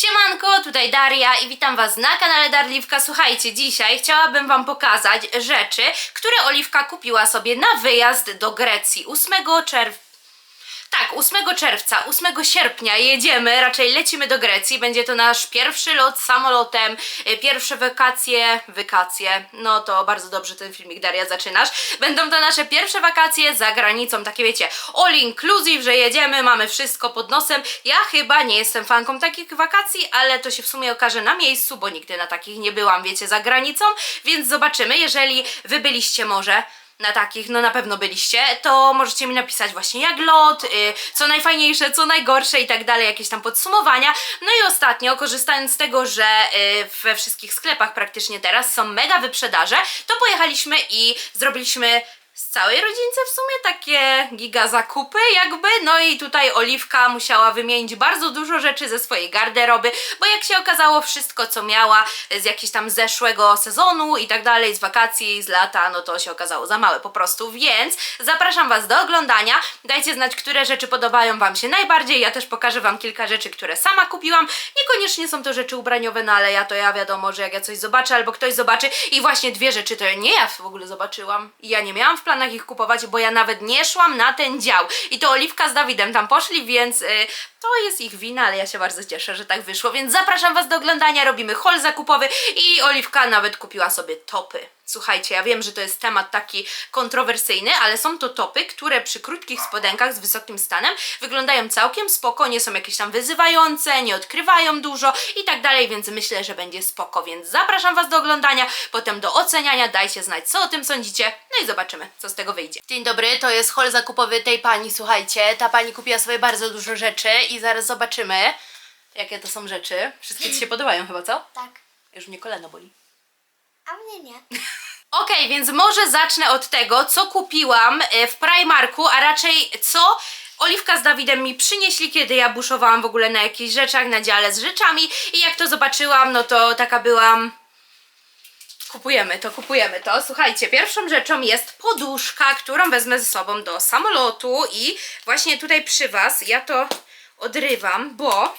Siemanko, tutaj Daria i witam Was na kanale Darliwka. Słuchajcie, dzisiaj chciałabym Wam pokazać rzeczy, które Oliwka kupiła sobie na wyjazd do Grecji 8 czerwca. Tak, 8 czerwca, 8 sierpnia jedziemy, raczej lecimy do Grecji. Będzie to nasz pierwszy lot samolotem, y, pierwsze wakacje, wakacje. No to bardzo dobrze ten filmik Daria zaczynasz. Będą to nasze pierwsze wakacje za granicą, takie wiecie, all inclusive, że jedziemy, mamy wszystko pod nosem. Ja chyba nie jestem fanką takich wakacji, ale to się w sumie okaże na miejscu, bo nigdy na takich nie byłam, wiecie, za granicą, więc zobaczymy, jeżeli wy byliście może na takich, no na pewno byliście, to możecie mi napisać właśnie jak lot, y, co najfajniejsze, co najgorsze i tak dalej, jakieś tam podsumowania. No i ostatnio, korzystając z tego, że y, we wszystkich sklepach praktycznie teraz są mega wyprzedaże, to pojechaliśmy i zrobiliśmy z całej rodzince w sumie takie giga zakupy jakby, no i tutaj Oliwka musiała wymienić bardzo dużo rzeczy ze swojej garderoby, bo jak się okazało wszystko co miała z jakiegoś tam zeszłego sezonu i tak dalej, z wakacji, z lata, no to się okazało za małe po prostu, więc zapraszam Was do oglądania, dajcie znać, które rzeczy podobają Wam się najbardziej, ja też pokażę Wam kilka rzeczy, które sama kupiłam, niekoniecznie są to rzeczy ubraniowe, no ale ja to ja wiadomo, że jak ja coś zobaczę albo ktoś zobaczy i właśnie dwie rzeczy to nie ja w ogóle zobaczyłam i ja nie miałam w planach ich kupować, bo ja nawet nie szłam na ten dział. I to Oliwka z Dawidem tam poszli, więc y, to jest ich wina, ale ja się bardzo cieszę, że tak wyszło, więc zapraszam Was do oglądania, robimy haul zakupowy i Oliwka nawet kupiła sobie topy. Słuchajcie, ja wiem, że to jest temat taki kontrowersyjny, ale są to topy, które przy krótkich spodenkach z wysokim stanem wyglądają całkiem spoko, nie są jakieś tam wyzywające, nie odkrywają dużo i tak dalej, więc myślę, że będzie spoko, więc zapraszam Was do oglądania, potem do oceniania, dajcie znać, co o tym sądzicie, no i zobaczymy, co z tego wyjdzie. Dzień dobry, to jest haul zakupowy tej pani, słuchajcie, ta pani kupiła sobie bardzo dużo rzeczy i zaraz zobaczymy, jakie to są rzeczy. Wszystkie Ci się podobają chyba, co? Tak. Już mnie kolano boli. A mnie nie. Okej, więc może zacznę od tego, co kupiłam e, w Primarku, a raczej co Oliwka z Dawidem mi przynieśli, kiedy ja buszowałam w ogóle na jakichś rzeczach, na dziale z rzeczami i jak to zobaczyłam, no to taka byłam... Kupujemy to, kupujemy to. Słuchajcie, pierwszą rzeczą jest poduszka, którą wezmę ze sobą do samolotu i właśnie tutaj przy Was ja to odrywam, bo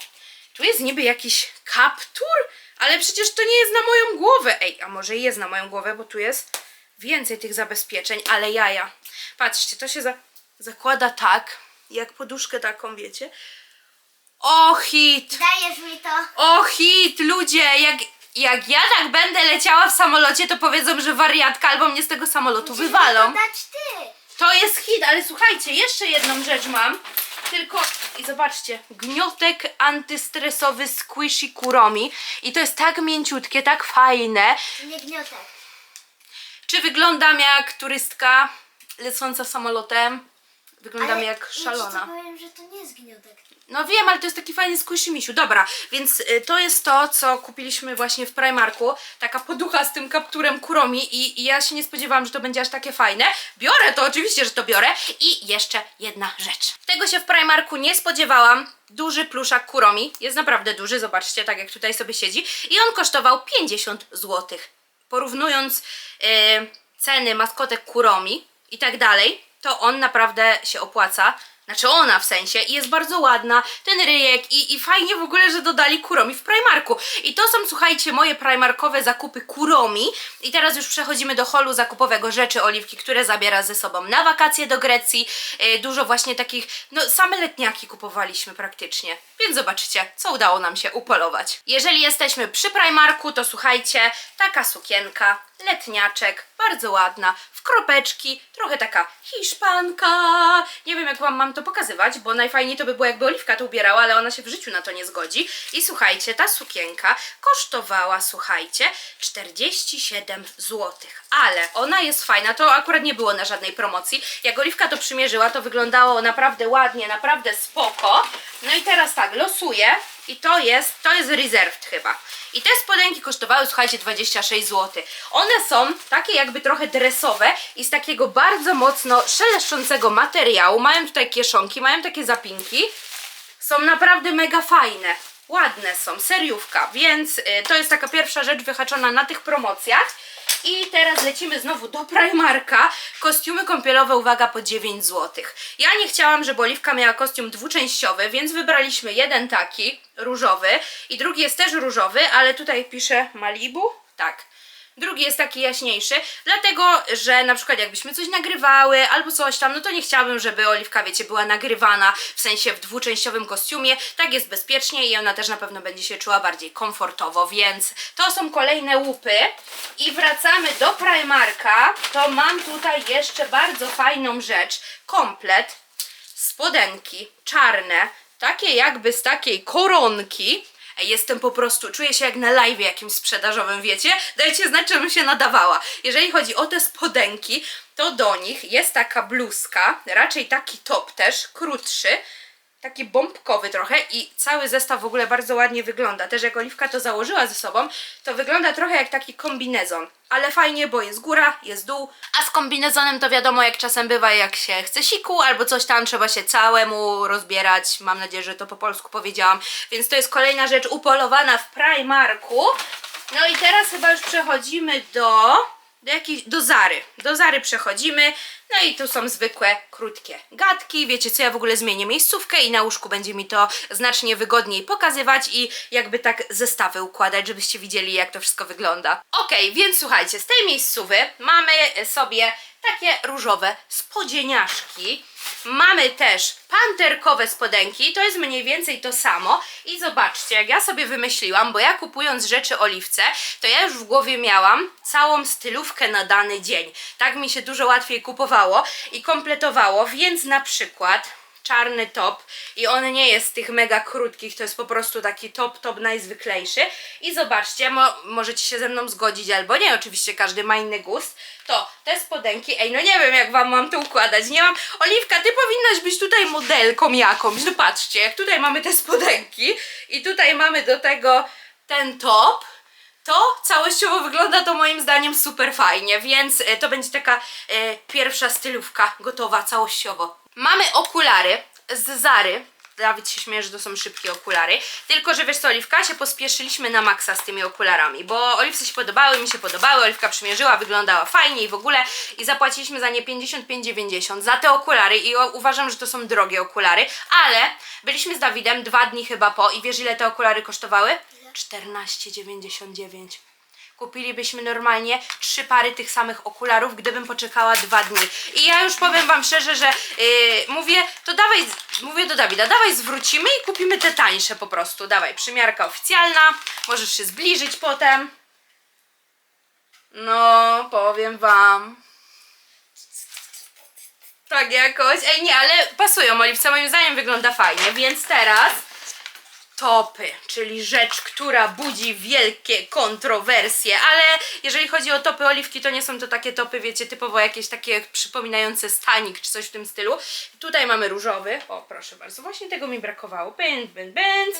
tu jest niby jakiś kaptur, ale przecież to nie jest na moją głowę. Ej, a może jest na moją głowę, bo tu jest więcej tych zabezpieczeń, ale jaja. Patrzcie, to się za zakłada tak, jak poduszkę taką, wiecie. O hit! Dajesz mi to. O hit, ludzie, jak, jak ja tak będę leciała w samolocie, to powiedzą, że wariatka albo mnie z tego samolotu Musisz wywalą. mi to dać ty. To jest hit, ale słuchajcie, jeszcze jedną rzecz mam. Tylko, i zobaczcie, gniotek antystresowy Squishy Kuromi. I to jest tak mięciutkie, tak fajne. Nie gniotek. Czy wyglądam jak turystka lecąca samolotem? Wyglądam Ale jak Ja ci szalona. to powiem, że to nie jest gniotek. No wiem, ale to jest taki fajny squishy misiu. Dobra, więc y, to jest to, co kupiliśmy właśnie w Primarku. Taka poducha z tym kapturem kuromi i, i ja się nie spodziewałam, że to będzie aż takie fajne. Biorę to, oczywiście, że to biorę. I jeszcze jedna rzecz. Tego się w Primarku nie spodziewałam. Duży pluszak kuromi. Jest naprawdę duży, zobaczcie, tak jak tutaj sobie siedzi. I on kosztował 50 zł. Porównując y, ceny maskotek kuromi i tak dalej, to on naprawdę się opłaca. Znaczy ona w sensie i jest bardzo ładna, ten ryjek i, i fajnie w ogóle, że dodali Kuromi w Primarku. I to są, słuchajcie, moje Primarkowe zakupy Kuromi. I teraz już przechodzimy do holu zakupowego rzeczy Oliwki, które zabiera ze sobą na wakacje do Grecji. E, dużo właśnie takich, no same letniaki kupowaliśmy praktycznie. Więc zobaczcie, co udało nam się upolować. Jeżeli jesteśmy przy Primarku, to słuchajcie, taka sukienka, letniaczek, bardzo ładna, w kropeczki, trochę taka hiszpanka. Nie wiem, jak wam mam to pokazywać, bo najfajniej to by było, jakby Oliwka to ubierała, ale ona się w życiu na to nie zgodzi. I słuchajcie, ta sukienka kosztowała, słuchajcie, 47 zł. Ale ona jest fajna, to akurat nie było na żadnej promocji. Jak Oliwka to przymierzyła, to wyglądało naprawdę ładnie, naprawdę spoko. No i teraz tak, losuję i to jest, to jest reserved chyba. I te spodenki kosztowały, słuchajcie, 26 zł. One są takie jakby trochę dresowe i z takiego bardzo mocno szeleszczącego materiału. Mają tutaj kieszonki, mają takie zapinki. Są naprawdę mega fajne. Ładne są, seriówka, więc y, to jest taka pierwsza rzecz wyhaczona na tych promocjach. I teraz lecimy znowu do Primarka. Kostiumy kąpielowe, uwaga, po 9 zł. Ja nie chciałam, żeby Oliwka miała kostium dwuczęściowy, więc wybraliśmy jeden taki, różowy, i drugi jest też różowy, ale tutaj pisze Malibu, tak. Drugi jest taki jaśniejszy, dlatego, że na przykład jakbyśmy coś nagrywały albo coś tam, no to nie chciałabym, żeby Oliwka, wiecie, była nagrywana w sensie w dwuczęściowym kostiumie. Tak jest bezpiecznie i ona też na pewno będzie się czuła bardziej komfortowo, więc to są kolejne łupy. I wracamy do Primarka. To mam tutaj jeszcze bardzo fajną rzecz. Komplet spodenki czarne, takie jakby z takiej koronki. Jestem po prostu, czuję się jak na live jakimś sprzedażowym, wiecie? Dajcie znać, żebym się nadawała. Jeżeli chodzi o te spodenki, to do nich jest taka bluzka, raczej taki top też, krótszy, taki bombkowy trochę i cały zestaw w ogóle bardzo ładnie wygląda. Też jak Oliwka to założyła ze sobą, to wygląda trochę jak taki kombinezon. Ale fajnie, bo jest góra, jest dół. A z kombinezonem to wiadomo, jak czasem bywa, jak się chce siku albo coś tam, trzeba się całemu rozbierać. Mam nadzieję, że to po polsku powiedziałam. Więc to jest kolejna rzecz upolowana w Primarku. No i teraz chyba już przechodzimy do do jakiejś, do Zary. Do Zary przechodzimy. No i tu są zwykłe, krótkie gadki. Wiecie co, ja w ogóle zmienię miejscówkę i na łóżku będzie mi to znacznie wygodniej pokazywać i jakby tak zestawy układać, żebyście widzieli jak to wszystko wygląda. Okej, więc słuchajcie, z tej miejscówy mamy sobie takie różowe spodzieniaszki. Mamy też panterkowe spodenki, to jest mniej więcej to samo. I zobaczcie, jak ja sobie wymyśliłam, bo ja kupując rzeczy Oliwce, to ja już w głowie miałam całą stylówkę na dany dzień. Tak mi się dużo łatwiej kupowało i kompletowało, więc na przykład czarny top i on nie jest tych mega krótkich, to jest po prostu taki top, top najzwyklejszy. I zobaczcie, mo możecie się ze mną zgodzić albo nie, oczywiście każdy ma inny gust, to te spodenki, ej no nie wiem jak wam mam to układać, nie mam, Oliwka ty powinnaś być tutaj modelką jakąś, no patrzcie, jak tutaj mamy te spodenki i tutaj mamy do tego ten top, to całościowo wygląda to moim zdaniem super fajnie, więc e, to będzie taka e, pierwsza stylówka gotowa całościowo. Mamy okulary z Zary. Dawid się śmieje, że to są szybkie okulary. Tylko, że wiesz co, Oliwka, się pospieszyliśmy na maksa z tymi okularami, bo Oliwce się podobały, mi się podobały, Oliwka przymierzyła, wyglądała fajnie i w ogóle i zapłaciliśmy za nie 55,90 za te okulary i uważam, że to są drogie okulary, ale byliśmy z Dawidem dwa dni chyba po i wiesz ile te okulary kosztowały? 14,99. Kupilibyśmy normalnie trzy pary tych samych okularów, gdybym poczekała dwa dni. I ja już powiem wam szczerze, że yy, mówię, to dawaj, mówię do Dawida, dawaj zwrócimy i kupimy te tańsze po prostu. Dawaj, przymiarka oficjalna, możesz się zbliżyć potem. No, powiem wam. Tak jakoś. Ej, nie, ale pasują. Oliwca moim zdaniem wygląda fajnie, więc teraz topy, czyli rzecz, która budzi wielkie kontrowersje, ale jeżeli chodzi o topy oliwki, to nie są to takie topy, wiecie, typowo jakieś takie przypominające stanik czy coś w tym stylu. Tutaj mamy różowy, o proszę bardzo, właśnie tego mi brakowało, będ, będ, będ.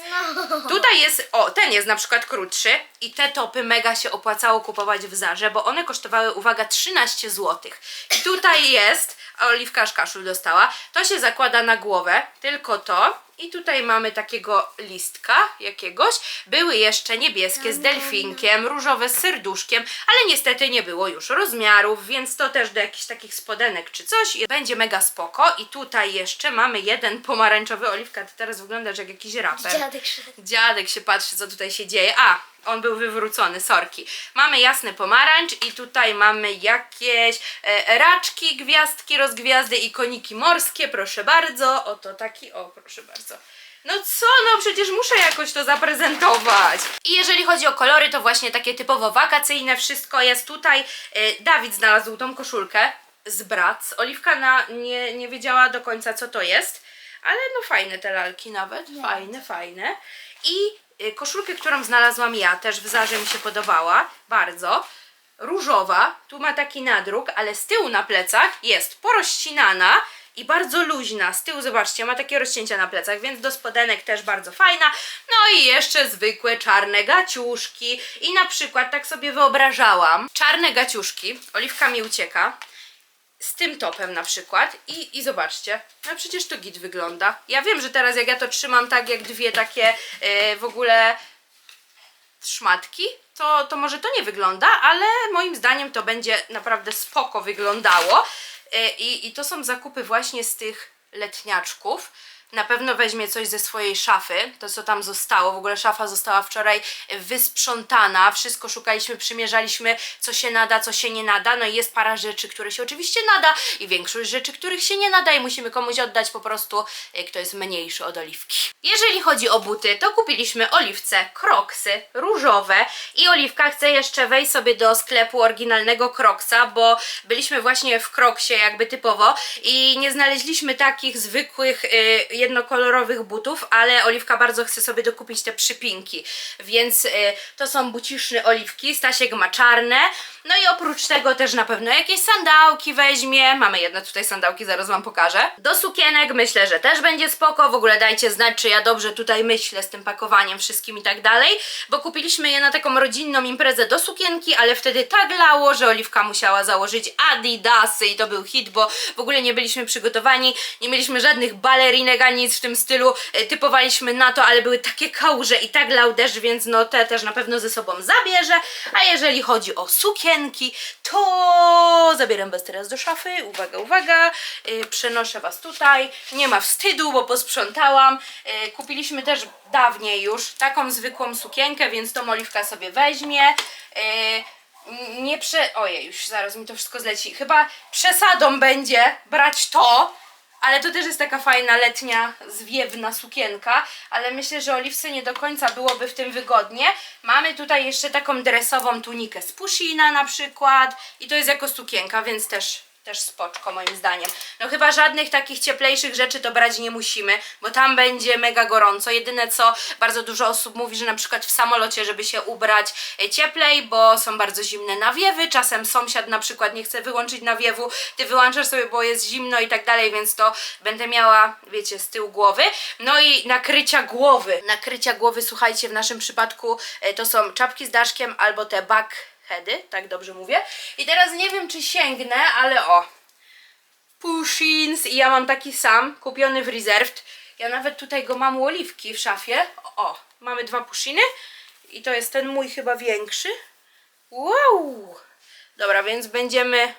No. Tutaj jest, o, ten jest na przykład krótszy i te topy mega się opłacało kupować w Zarze, bo one kosztowały, uwaga, 13 zł. I tutaj jest, a Oliwka aż kaszul dostała, to się zakłada na głowę, tylko to. I tutaj mamy takiego listka jakiegoś. Były jeszcze niebieskie z delfinkiem, różowe z serduszkiem, ale niestety nie było już rozmiarów, więc to też do jakichś takich spodenek czy coś. Będzie mega spoko. I tutaj jeszcze mamy jeden pomarańczowy. Oliwka, ty teraz wyglądasz jak jakiś raper. Dziadek szedł. Dziadek się patrzy, co tutaj się dzieje. A, on był wywrócony, sorki. Mamy jasny pomarańcz i tutaj mamy jakieś e, raczki, gwiazdki, rozgwiazdy i koniki morskie, proszę bardzo. Oto taki, o proszę bardzo. No co, no przecież muszę jakoś to zaprezentować. I jeżeli chodzi o kolory, to właśnie takie typowo wakacyjne wszystko jest tutaj. E, Dawid znalazł tą koszulkę z Brac. Oliwka na, nie, nie wiedziała do końca, co to jest. Ale no fajne te lalki nawet, fajne, fajne. I koszulkę, którą znalazłam ja, też w Zarze mi się podobała, bardzo. Różowa, tu ma taki nadruk, ale z tyłu na plecach jest porozcinana i bardzo luźna. Z tyłu, zobaczcie, ma takie rozcięcia na plecach, więc do spodenek też bardzo fajna. No i jeszcze zwykłe czarne gaciuszki. I na przykład tak sobie wyobrażałam, czarne gaciuszki, oliwka mi ucieka, z tym topem na przykład i, i zobaczcie, no przecież to git wygląda. Ja wiem, że teraz jak ja to trzymam tak jak dwie takie e, w ogóle szmatki, to, to może to nie wygląda, ale moim zdaniem to będzie naprawdę spoko wyglądało. E, I, I to są zakupy właśnie z tych letniaczków. Na pewno weźmie coś ze swojej szafy, to co tam zostało. W ogóle szafa została wczoraj wysprzątana. Wszystko szukaliśmy, przymierzaliśmy, co się nada, co się nie nada. No i jest parę rzeczy, które się oczywiście nada i większość rzeczy, których się nie nada i musimy komuś oddać po prostu, e, kto jest mniejszy od oliwki. Jeżeli chodzi o buty, to kupiliśmy oliwce kroksy różowe i oliwka chce jeszcze wejść sobie do sklepu oryginalnego kroksa, bo byliśmy właśnie w kroksie jakby typowo i nie znaleźliśmy takich zwykłych y, jednokolorowych butów, ale oliwka bardzo chce sobie dokupić te przypinki, więc y, to są buciszny oliwki, Stasiek ma czarne, no i oprócz tego też na pewno jakieś sandałki weźmie, mamy jedne tutaj sandałki, zaraz wam pokażę. Do sukienek myślę, że też będzie spoko, w ogóle dajcie znać, czy ja dobrze tutaj myślę z tym pakowaniem wszystkim i tak dalej, bo kupiliśmy je na taką rodzinną imprezę do sukienki, ale wtedy tak lało, że Oliwka musiała założyć adidasy i to był hit, bo w ogóle nie byliśmy przygotowani, nie mieliśmy żadnych balerinek nic w tym stylu, e, typowaliśmy na to, ale były takie kałuże i tak lał deszcz, więc no te też na pewno ze sobą zabierze, a jeżeli chodzi o sukienki, to zabieram was teraz do szafy, uwaga, uwaga, e, przenoszę was tutaj, nie ma wstydu, bo posprzątałam, E, kupiliśmy też dawniej już taką zwykłą sukienkę, więc tą Oliwka sobie weźmie, nie prze... Ojej, już zaraz mi to wszystko zleci. Chyba przesadą będzie brać to, ale to też jest taka fajna letnia, zwiewna sukienka, ale myślę, że Oliwce nie do końca byłoby w tym wygodnie. Mamy tutaj jeszcze taką dresową tunikę z Pushina na przykład i to jest jako sukienka, więc też też spoczko moim zdaniem. No chyba żadnych takich cieplejszych rzeczy to brać nie musimy, bo tam będzie mega gorąco. Jedyne co bardzo dużo osób mówi, że na przykład w samolocie, żeby się ubrać e, cieplej, bo są bardzo zimne nawiewy. Czasem sąsiad na przykład nie chce wyłączyć nawiewu, ty wyłączasz sobie, bo jest zimno i tak dalej, więc to będę miała, wiecie, z tyłu głowy. No i nakrycia głowy. Nakrycia głowy, słuchajcie, w naszym przypadku e, to są czapki z daszkiem albo te back heady, tak dobrze mówię. I teraz nie wiem, czy sięgnę, ale o. Pushins i ja mam taki sam, kupiony w Reserved. Ja nawet tutaj go mam u Oliwki w szafie. O, mamy dwa pushiny i to jest ten mój chyba większy. Wow! Dobra, więc będziemy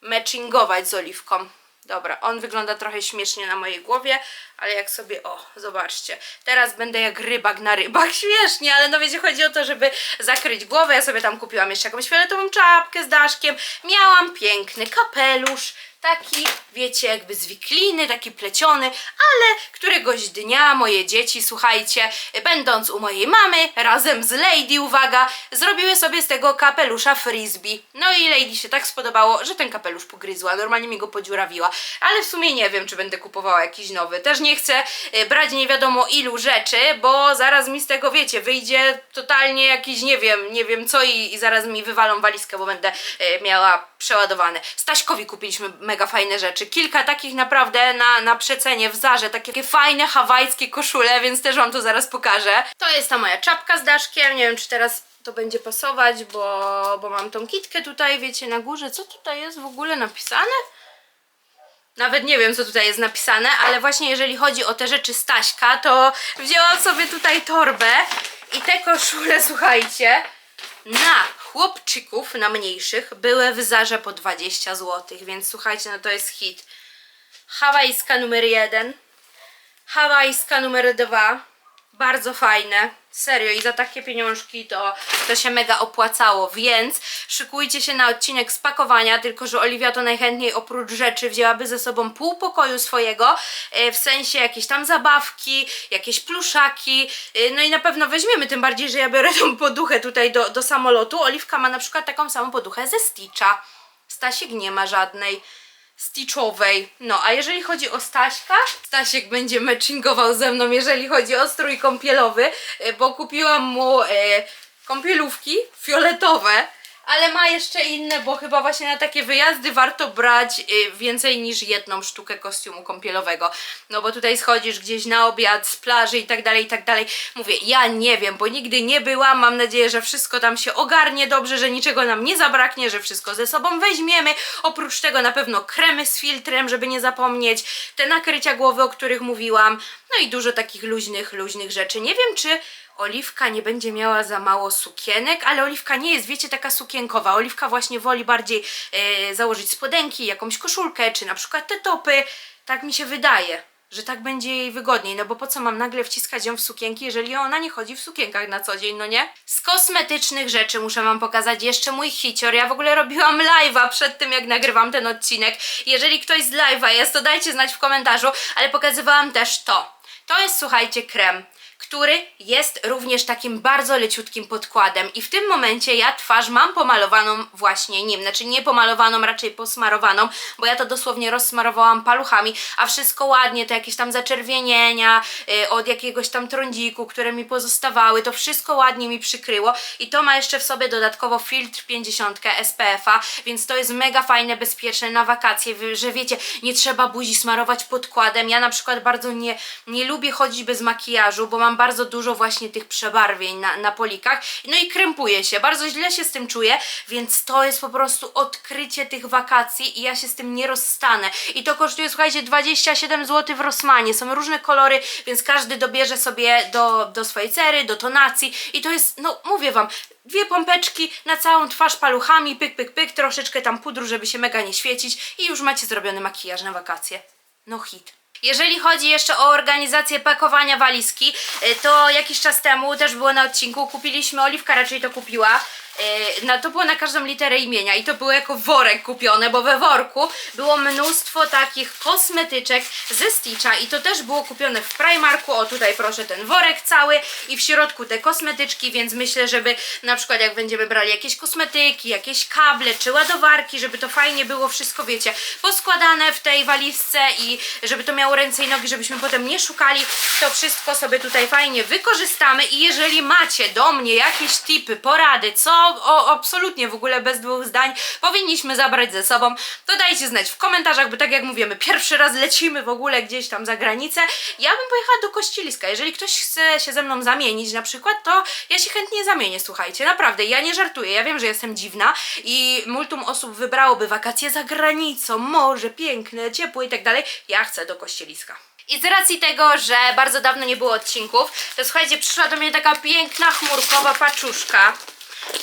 matchingować z Oliwką. Dobra, on wygląda trochę śmiesznie na mojej głowie, ale jak sobie, o, zobaczcie, teraz będę jak rybak na rybach, śmiesznie, ale no wiecie, chodzi o to, żeby zakryć głowę, ja sobie tam kupiłam jeszcze jakąś fioletową czapkę z daszkiem, miałam piękny kapelusz, taki, wiecie, jakby z wikliny, taki pleciony, ale któregoś dnia moje dzieci, słuchajcie, będąc u mojej mamy, razem z Lady, uwaga, zrobiły sobie z tego kapelusza frisbee. No i Lady się tak spodobało, że ten kapelusz pogryzła, normalnie mi go podziurawiła, ale w sumie nie wiem, czy będę kupowała jakiś nowy. Też nie chcę e, brać nie wiadomo ilu rzeczy, bo zaraz mi z tego, wiecie, wyjdzie totalnie jakiś, nie wiem, nie wiem co i, i zaraz mi wywalą walizkę, bo będę e, miała przeładowane. Staśkowi kupiliśmy mega fajne rzeczy. Kilka takich naprawdę na, na przecenie w Zarze. Takie fajne hawajskie koszule, więc też wam to zaraz pokażę. To jest ta moja czapka z daszkiem. Nie wiem, czy teraz to będzie pasować, bo, bo mam tą kitkę tutaj, wiecie, na górze. Co tutaj jest w ogóle napisane? Nawet nie wiem, co tutaj jest napisane, ale właśnie jeżeli chodzi o te rzeczy Staśka, to wzięłam sobie tutaj torbę i te koszule, słuchajcie, na chłopczyków, na mniejszych, były w Zarze po 20 zł, więc słuchajcie, no to jest hit. Hawajska numer jeden, hawajska numer dwa, bardzo fajne, serio i za takie pieniążki to, to się mega opłacało, więc szykujcie się na odcinek spakowania, tylko że Oliwia to najchętniej oprócz rzeczy wzięłaby ze sobą pół pokoju swojego, e, w sensie jakieś tam zabawki, jakieś pluszaki, e, no i na pewno weźmiemy, tym bardziej, że ja biorę tą poduchę tutaj do, do samolotu, Oliwka ma na przykład taką samą poduchę ze Stitcha, Stasiek nie ma żadnej, stitchowej. No, a jeżeli chodzi o Staśka, Stasiek będzie matchingował ze mną, jeżeli chodzi o strój kąpielowy, e, bo kupiłam mu e, kąpielówki fioletowe ale ma jeszcze inne, bo chyba właśnie na takie wyjazdy warto brać y, więcej niż jedną sztukę kostiumu kąpielowego. No bo tutaj schodzisz gdzieś na obiad z plaży i tak dalej, i tak dalej. Mówię, ja nie wiem, bo nigdy nie byłam. Mam nadzieję, że wszystko tam się ogarnie dobrze, że niczego nam nie zabraknie, że wszystko ze sobą weźmiemy. Oprócz tego na pewno kremy z filtrem, żeby nie zapomnieć, te nakrycia głowy, o których mówiłam, no i dużo takich luźnych, luźnych rzeczy. Nie wiem, czy Oliwka nie będzie miała za mało sukienek, ale Oliwka nie jest, wiecie, taka sukienkowa. Oliwka właśnie woli bardziej e, założyć spodenki, jakąś koszulkę, czy na przykład te topy. Tak mi się wydaje, że tak będzie jej wygodniej. No bo po co mam nagle wciskać ją w sukienki, jeżeli ona nie chodzi w sukienkach na co dzień, no nie? Z kosmetycznych rzeczy muszę wam pokazać jeszcze mój hicior. Ja w ogóle robiłam live'a przed tym, jak nagrywam ten odcinek. Jeżeli ktoś z live'a jest, to dajcie znać w komentarzu, ale pokazywałam też to. To jest, słuchajcie, krem który jest również takim bardzo leciutkim podkładem. I w tym momencie ja twarz mam pomalowaną właśnie nim, znaczy nie pomalowaną, raczej posmarowaną, bo ja to dosłownie rozsmarowałam paluchami, a wszystko ładnie, te jakieś tam zaczerwienienia y, od jakiegoś tam trądziku, które mi pozostawały, to wszystko ładnie mi przykryło. I to ma jeszcze w sobie dodatkowo filtr 50 SPF-a, więc to jest mega fajne, bezpieczne na wakacje, że wiecie, nie trzeba buzi smarować podkładem, ja na przykład bardzo nie, nie lubię chodzić bez makijażu, bo mam bardzo dużo właśnie tych przebarwień na, na polikach, no i krępuję się, bardzo źle się z tym czuję, więc to jest po prostu odkrycie tych wakacji i ja się z tym nie rozstanę. I to kosztuje, słuchajcie, 27 zł w Rossmanie, są różne kolory, więc każdy dobierze sobie do, do swojej cery, do tonacji i to jest, no mówię wam, dwie pompeczki na całą twarz paluchami, pyk, pyk, pyk, troszeczkę tam pudru, żeby się mega nie świecić i już macie zrobiony makijaż na wakacje. No hit. Jeżeli chodzi jeszcze o organizację pakowania walizki, y, to jakiś czas temu też było na odcinku, kupiliśmy, Oliwka raczej to kupiła, y, no to było na każdą literę imienia i to było jako worek kupione, bo we worku było mnóstwo takich kosmetyczek ze Stitcha i to też było kupione w Primarku, o tutaj proszę ten worek cały i w środku te kosmetyczki, więc myślę, żeby na przykład jak będziemy brali jakieś kosmetyki, jakieś kable czy ładowarki, żeby to fajnie było wszystko, wiecie, poskładane w tej walizce i żeby to miało ręce i nogi, żebyśmy potem nie szukali, to wszystko sobie tutaj fajnie wykorzystamy i jeżeli macie do mnie jakieś tipy, porady, co o, absolutnie w ogóle bez dwóch zdań powinniśmy zabrać ze sobą, to dajcie znać w komentarzach, bo tak jak mówimy, pierwszy raz lecimy w ogóle gdzieś tam za granicę. Ja bym pojechała do Kościeliska. Jeżeli ktoś chce się ze mną zamienić na przykład, to ja się chętnie zamienię, słuchajcie, naprawdę, ja nie żartuję, ja wiem, że jestem dziwna i multum osób wybrałoby wakacje za granicą, morze, piękne, ciepłe i tak dalej. Ja chcę do Kościeliska. I z racji tego, że bardzo dawno nie było odcinków, to słuchajcie, przyszła do mnie taka piękna chmurkowa paczuszka.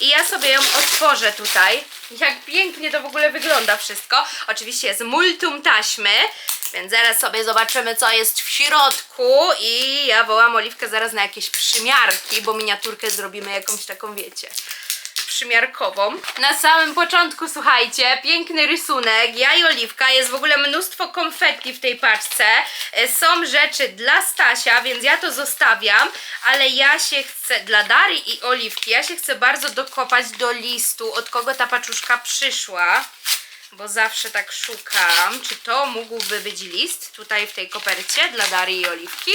I ja sobie ją otworzę tutaj. Jak pięknie to w ogóle wygląda wszystko. Oczywiście jest multum taśmy, więc zaraz sobie zobaczymy, co jest w środku. I ja wołam Oliwkę zaraz na jakieś przymiarki, bo miniaturkę zrobimy jakąś taką, wiecie przymiarkową. Na samym początku, słuchajcie, piękny rysunek, ja i Oliwka, jest w ogóle mnóstwo konfetti w tej paczce. E, Są rzeczy dla Stasia, więc ja to zostawiam, ale ja się chcę, dla Darii i Oliwki, ja się chcę bardzo dokopać do listu, od kogo ta paczuszka przyszła. Bo zawsze tak szukam, czy to mógłby być list tutaj w tej kopercie dla Darii i Oliwki.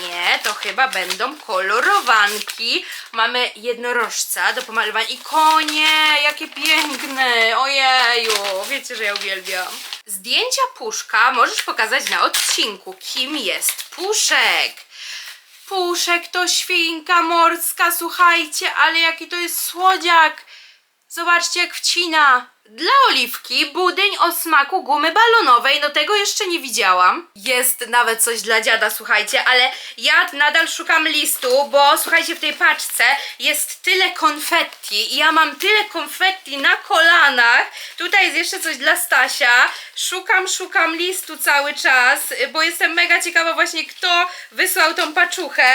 Nie, to chyba będą kolorowanki. Mamy jednorożca do pomalowania i konie, jakie piękne, ojeju, wiecie, że ja uwielbiam. Zdjęcia Puszka możesz pokazać na odcinku, kim jest Puszek. Puszek to świnka morska, słuchajcie, ale jaki to jest słodziak. Zobaczcie jak wcina. Dla Oliwki budyń o smaku gumy balonowej, no tego jeszcze nie widziałam. Jest nawet coś dla dziada, słuchajcie, ale ja nadal szukam listu, bo słuchajcie, w tej paczce jest tyle konfetti i ja mam tyle konfetti na kolanach. Tutaj jest jeszcze coś dla Stasia. Szukam, szukam listu cały czas, bo jestem mega ciekawa właśnie kto wysłał tą paczuchę.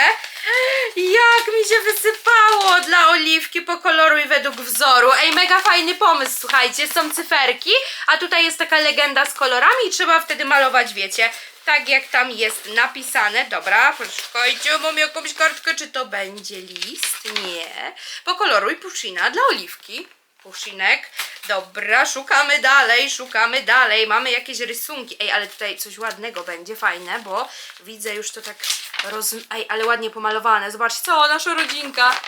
Jak mi się wysypało dla Oliwki po koloru i według wzoru. Ej, mega fajny pomysł, słuchajcie. Są cyferki, a tutaj jest taka legenda z kolorami i trzeba wtedy malować, wiecie, tak jak tam jest napisane. Dobra, poczekajcie, mam jakąś kartkę, czy to będzie list? Nie. Pokoloruj puszina dla Oliwki. Puszinek. Dobra, szukamy dalej, szukamy dalej. Mamy jakieś rysunki. Ej, ale tutaj coś ładnego będzie, fajne, bo widzę już to tak roz... Ej, ale ładnie pomalowane. Zobaczcie, co, nasza rodzinka.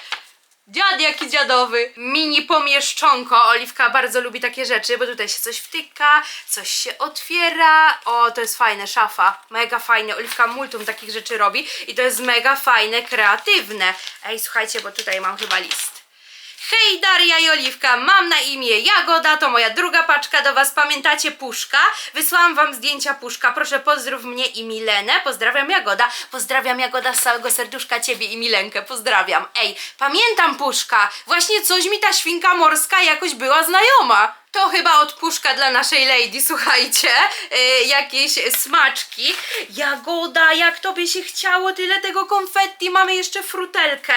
Dziad jaki dziadowy. Mini pomieszczonko. Oliwka bardzo lubi takie rzeczy, bo tutaj się coś wtyka, coś się otwiera. O, to jest fajne, szafa. Mega fajne. Oliwka multum takich rzeczy robi i to jest mega fajne, kreatywne. Ej, słuchajcie, bo tutaj mam chyba list. Hej Daria i Oliwka, mam na imię Jagoda, to moja druga paczka do Was. Pamiętacie Puszka? Wysłałam Wam zdjęcia Puszka. Proszę pozdrów mnie i Milenę. Pozdrawiam Jagoda. Pozdrawiam Jagoda z całego serduszka Ciebie i Milenkę. Pozdrawiam. Ej, pamiętam Puszka. Właśnie coś mi ta świnka morska jakoś była znajoma. To chyba od puszka dla naszej lady, słuchajcie. Yy, jakieś smaczki. Jagoda, jak tobie się chciało, tyle tego konfetti. Mamy jeszcze frutelkę.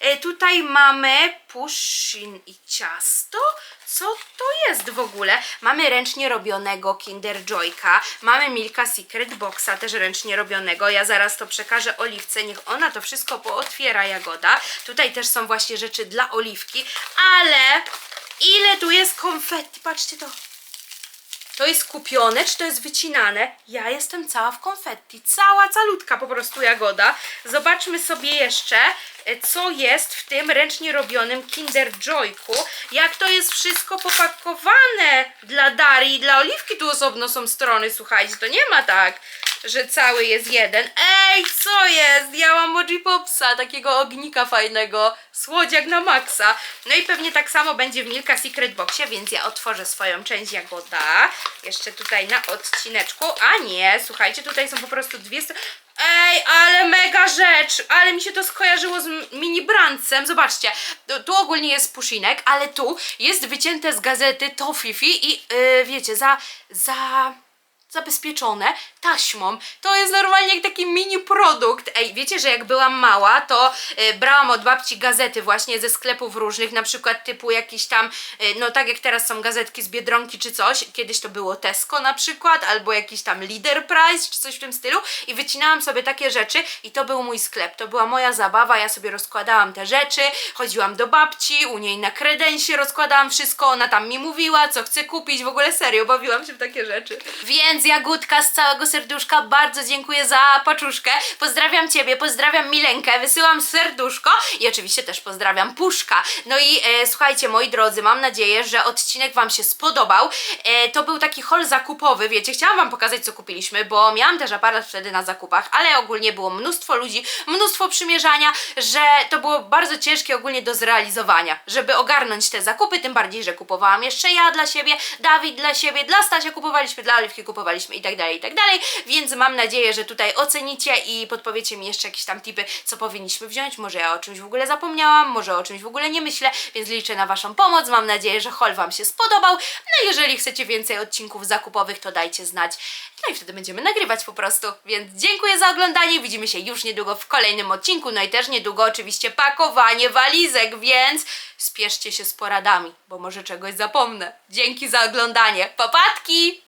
Yy, tutaj mamy puszin i ciasto. Co to jest w ogóle? Mamy ręcznie robionego Kinder Joyka, mamy Milka Secret Boxa też ręcznie robionego. Ja zaraz to przekażę Oliwce, niech ona to wszystko pootwiera Jagoda. Tutaj też są właśnie rzeczy dla Oliwki, ale ile tu jest konfetti? Patrzcie to. To jest kupione, czy to jest wycinane? Ja jestem cała w konfetti. Cała, calutka po prostu jagoda. Zobaczmy sobie jeszcze, co jest w tym ręcznie robionym Kinder Joyku. Jak to jest wszystko popakowane dla Darii i dla Oliwki. Tu osobno są strony, słuchajcie. To nie ma tak, że cały jest jeden. Ej, co jest? Ja mam Moji Popsa, takiego ognika fajnego. Słodziak na maksa. No i pewnie tak samo będzie w Milka Secret Boxie, więc ja otworzę swoją część jagoda. Jeszcze tutaj na odcineczku. A nie, słuchajcie, tutaj są po prostu dwie strony. Ej, ale mega rzecz! Ale mi się to skojarzyło z mini brancem. Zobaczcie, tu, ogólnie jest puszinek, ale tu jest wycięte z gazety to Fifi i yy, wiecie, za, za zabezpieczone taśmą. To jest normalnie taki mini produkt. Ej, wiecie, że jak byłam mała, to y, brałam od babci gazety właśnie ze sklepów różnych, na przykład typu jakiś tam, y, no tak jak teraz są gazetki z Biedronki czy coś, kiedyś to było Tesco na przykład, albo jakiś tam Leader Price czy coś w tym stylu i wycinałam sobie takie rzeczy i to był mój sklep, to była moja zabawa, ja sobie rozkładałam te rzeczy, chodziłam do babci, u niej na kredensie rozkładałam wszystko, ona tam mi mówiła, co chce kupić, w ogóle serio, bawiłam się w takie rzeczy. Więc Jagódka z całego serduszka, bardzo dziękuję za paczuszkę, pozdrawiam Ciebie, pozdrawiam Milenkę, wysyłam serduszko i oczywiście też pozdrawiam Puszka. No i e, słuchajcie, moi drodzy, mam nadzieję, że odcinek Wam się spodobał. E, to był taki haul zakupowy, wiecie, chciałam Wam pokazać, co kupiliśmy, bo miałam też aparat wtedy na zakupach, ale ogólnie było mnóstwo ludzi, mnóstwo przymierzania, że to było bardzo ciężkie ogólnie do zrealizowania, żeby ogarnąć te zakupy, tym bardziej, że kupowałam jeszcze ja dla siebie, Dawid dla siebie, dla Stasia kupowaliśmy, dla Oliwki kupowaliśmy i tak dalej, i tak dalej, więc mam nadzieję, że tutaj ocenicie i podpowiecie mi jeszcze jakieś tam tipy, co powinniśmy wziąć, może ja o czymś w ogóle zapomniałam, może o czymś w ogóle nie myślę, więc liczę na Waszą pomoc, mam nadzieję, że haul Wam się spodobał, no jeżeli chcecie więcej odcinków zakupowych, to dajcie znać, no i wtedy będziemy nagrywać po prostu, więc dziękuję za oglądanie, widzimy się już niedługo w kolejnym odcinku, no i też niedługo oczywiście pakowanie walizek, więc spieszcie się z poradami, bo może czegoś zapomnę. Dzięki za oglądanie, papatki!